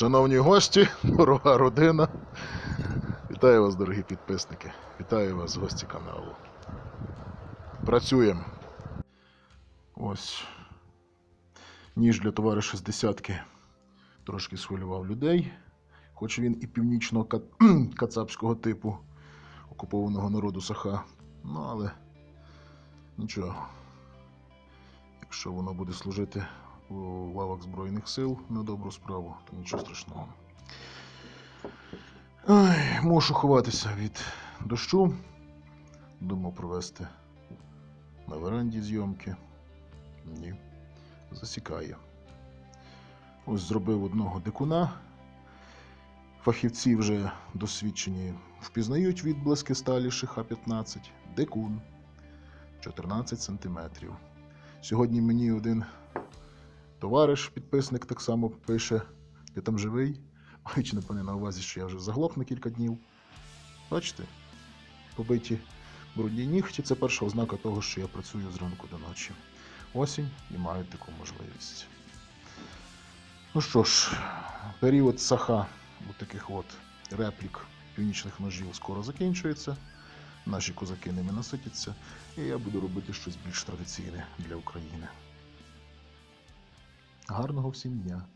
Шановні гості, дорога родина. Вітаю вас, дорогі підписники. Вітаю вас, гості каналу. Працюємо. Ось. Ніж для товариша з десятки трошки схвилював людей. Хоч він і північного кацапського типу окупованого народу Саха. Ну, але нічого. Якщо воно буде служити лавах Збройних сил на добру справу, то нічого страшного. Ой, мушу ховатися від дощу. Думав провести на веранді зйомки. Ні, засікає. Ось зробив одного дикуна. Фахівці вже досвідчені впізнають відблиски сталі Шиха 15. Дикун 14 сантиметрів. Сьогодні мені один товариш, підписник, так само пише: ти там живий? Маючи, напевне, на увазі, що я вже заглох на кілька днів. Бачите? Побиті брудні нігті це перша ознака того, що я працюю зранку до ночі. Осінь і маю таку можливість. Ну що ж, період саха у таких от реплік північних ножів скоро закінчується. Наші козаки ними наситяться, і я буду робити щось більш традиційне для України. Гарного всім дня!